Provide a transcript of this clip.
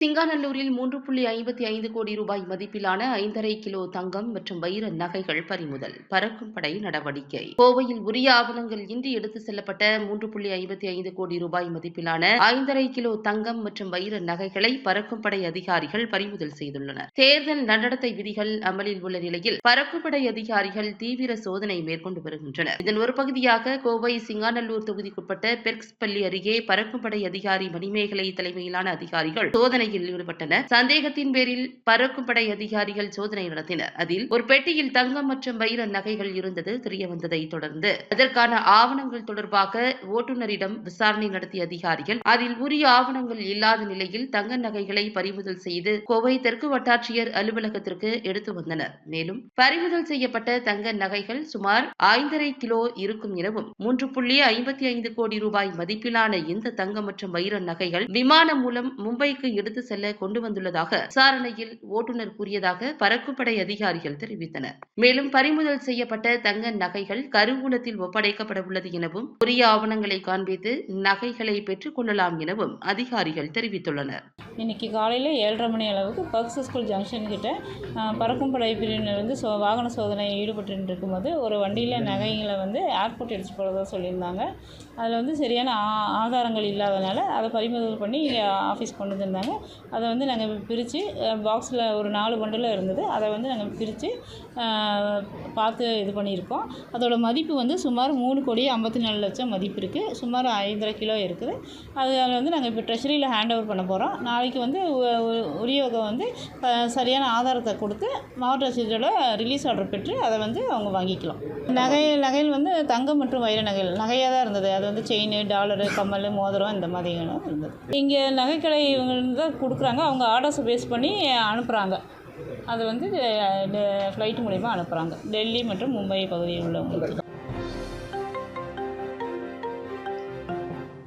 சிங்காநல்லூரில் மூன்று புள்ளி ஐம்பத்தி ஐந்து கோடி ரூபாய் மதிப்பிலான ஐந்தரை கிலோ தங்கம் மற்றும் வைர நகைகள் பறிமுதல் பறக்கும் படை நடவடிக்கை. கோவையில் உரிய ஆவணங்கள் இன்றி எடுத்து செல்லப்பட்ட மூன்று புள்ளி ஐம்பத்தி ஐந்து கோடி ரூபாய் மதிப்பிலான ஐந்தரை கிலோ தங்கம் மற்றும் வைர நகைகளை பறக்கும் படை அதிகாரிகள் பறிமுதல் செய்துள்ளனர். தேர்தல் நடத்தை விதிகள் அமலில் உள்ள நிலையில் பறக்கும் படை அதிகாரிகள் தீவிர சோதனை மேற்கொண்டு வருகின்றனர். இதன் ஒரு பகுதியாக கோவை சிங்காநல்லூர் தொகுதிக்குட்பட்ட பெர்க்ஸ் பள்ளி அருகே பறக்கும் படை அதிகாரி மணிமேகலை தலைமையிலான அதிகாரிகள் சோதனை சோதனையில் ஈடுபட்டனர் சந்தேகத்தின் பேரில் பறக்கும் படை அதிகாரிகள் சோதனை நடத்தினர். அதில் ஒரு பெட்டியில் தங்கம் மற்றும் வைர நகைகள் இருந்தது. தெரியவந்ததை தொடர்ந்து அதற்கான ஆவணங்கள் தொடர்பாக ஓட்டுநரிடம் விசாரணை நடத்திய அதிகாரிகள் அதில் உரிய ஆவணங்கள் இல்லாத நிலையில் தங்க நகைகளை பறிமுதல் செய்து கோவை தெற்கு வட்டாட்சியர் அலுவலகத்திற்கு எடுத்து வந்தனர். மேலும் பறிமுதல் செய்யப்பட்ட தங்க நகைகள் சுமார் ஐந்தரை கிலோ இருக்கும் எனவும் மூன்று புள்ளி ஐம்பத்தி ஐந்து கோடி ரூபாய் மதிப்பிலான இந்த தங்கம் மற்றும் வைர நகைகள் விமானம் மூலம் மும்பைக்கு எடுத்து செல்ல கொண்டு வந்துள்ளதாக விசாரணையில் ஓட்டுநர் கூறியதாக பறக்குப்படை அதிகாரிகள் தெரிவித்தனர். மேலும் பறிமுதல் செய்யப்பட்ட தங்க நகைகள் கருவூலத்தில் ஒப்படைக்கப்பட உள்ளது எனவும் உரிய ஆவணங்களை காண்பித்து நகைகளை பெற்றுக் கொள்ளலாம் எனவும் அதிகாரிகள் தெரிவித்துள்ளனர். இன்றைக்கி காலையில் ஏழரை மணி அளவுக்கு பக்ஸ் ஸ்கூல் ஜங்ஷன் கிட்ட பறக்கும் படை பிரிவினர் வந்து சோ வாகன சோதனை ஈடுபட்டு இருக்கும்போது ஒரு வண்டியில் நகைங்களை வந்து ஏர்போர்ட் எடுத்து போகிறதா சொல்லியிருந்தாங்க. அதில் வந்து சரியான ஆ ஆதாரங்கள் இல்லாதனால அதை பறிமுதல் பண்ணி இங்கே ஆஃபீஸ் கொண்டு வந்திருந்தாங்க. அதை வந்து நாங்கள் பிரித்து பாக்ஸில் ஒரு நாலு பண்டில் இருந்தது. அதை வந்து நாங்கள் பிரித்து பார்த்து இது பண்ணியிருக்கோம். அதோட மதிப்பு வந்து சுமார் மூணு கோடி ஐம்பத்தி நாலு லட்சம் மதிப்பு இருக்குது சுமார் ஐந்தரை கிலோ இருக்குது. அது அதில் வந்து நாங்கள் இப்போ ட்ரெஷரியில் ஹேண்ட் ஓவர் பண்ண போகிறோம் நாளைக்கு வந்து உரியோகம் உரியவங்க வந்து சரியான ஆதாரத்தை கொடுத்து மாவட்ட ஆட்சியரோட ரிலீஸ் ஆர்டர் பெற்று அதை வந்து அவங்க வாங்கிக்கலாம். நகை நகையில் வந்து தங்கம் மற்றும் வைர நகைகள் நகையாக தான் இருந்தது. அது வந்து செயின் டாலரு கம்மல் மோதிரம் இந்த மாதிரிகளும் இருந்தது. இங்கே நகைக்கடை இவங்க தான் கொடுக்குறாங்க. அவங்க ஆர்டர்ஸை பேஸ் பண்ணி அனுப்புகிறாங்க அது வந்து ஃப்ளைட் மூலிமா அனுப்புகிறாங்க டெல்லி மற்றும் மும்பை பகுதியில் உள்ளவங்களுக்கு.